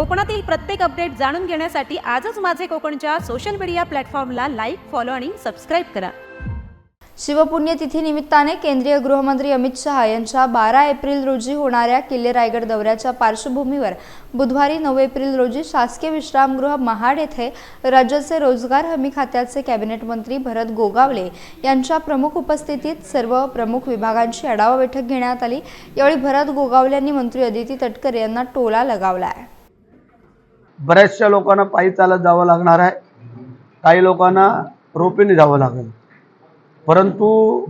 कोकणातील प्रत्येक अपडेट जाणून घेण्यासाठी आजच माझे कोकणच्या सोशल मीडिया प्लॅटफॉर्मला लाईक फॉलो आणि सबस्क्राईब करा. शिवपुण्यतिथीनिमित्ताने केंद्रीय गृहमंत्री अमित शहा यांच्या बारा एप्रिल रोजी होणाऱ्या किल्ले रायगड दौऱ्याच्या पार्श्वभूमीवर बुधवारी नऊ एप्रिल रोजी शासकीय विश्रामगृह महाड येथे राज्याचे रोजगार हमी खात्याचे कॅबिनेट मंत्री भरत गोगावले यांच्या प्रमुख उपस्थितीत सर्व प्रमुख विभागांची आढावा बैठक घेण्यात आली. यावेळी भरत गोगावले यांनी मंत्री अदिती तटकरे यांना टोला लगावला आहे बऱ्याचशा लोकांना पायी चालत जावं लागणार आहे. काही लोकांना रोपेने जावं लागेल. परंतु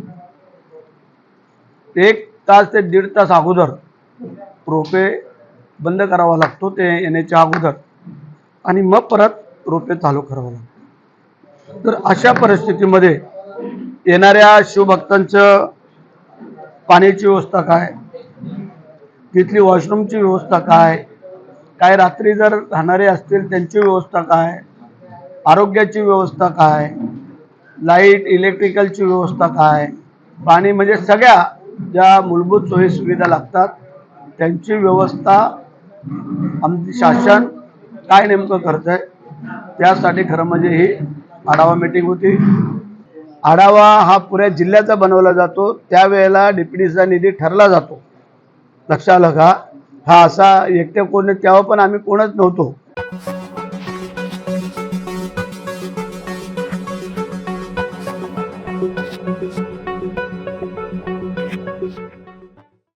एक तास ते दीड तास अगोदर रोपे बंद करावा लागतो ते येण्याच्या अगोदर. आणि मग परत रोपे चालू करावं लागतं. तर अशा परिस्थितीमध्ये येणाऱ्या शिवभक्तांचं पाण्याची व्यवस्था काय? तिथली वॉशरूमची व्यवस्था काय? काय रात्री जर राहणारे असतील त्यांची व्यवस्था काय? आरोग्याची व्यवस्था काय? लाइट इलेक्ट्रिकलची व्यवस्था काय? पाणी म्हणजे सगळ्या ज्या मूलभूत सोयी सुविधा लागतात त्यांची व्यवस्था आमची शासन काय नेमकं करतं आहे त्यासाठी खरं म्हणजे ही आढावा मीटिंग होती. आढावा हा पुऱ्या जिल्ह्याचा बनवला जातो त्यावेळेला डिप्युटीचा निधी ठरला जातो. लक्षात आलं का हा असा एकटे कोण तेव्हा पण आम्ही कोणच नव्हतो.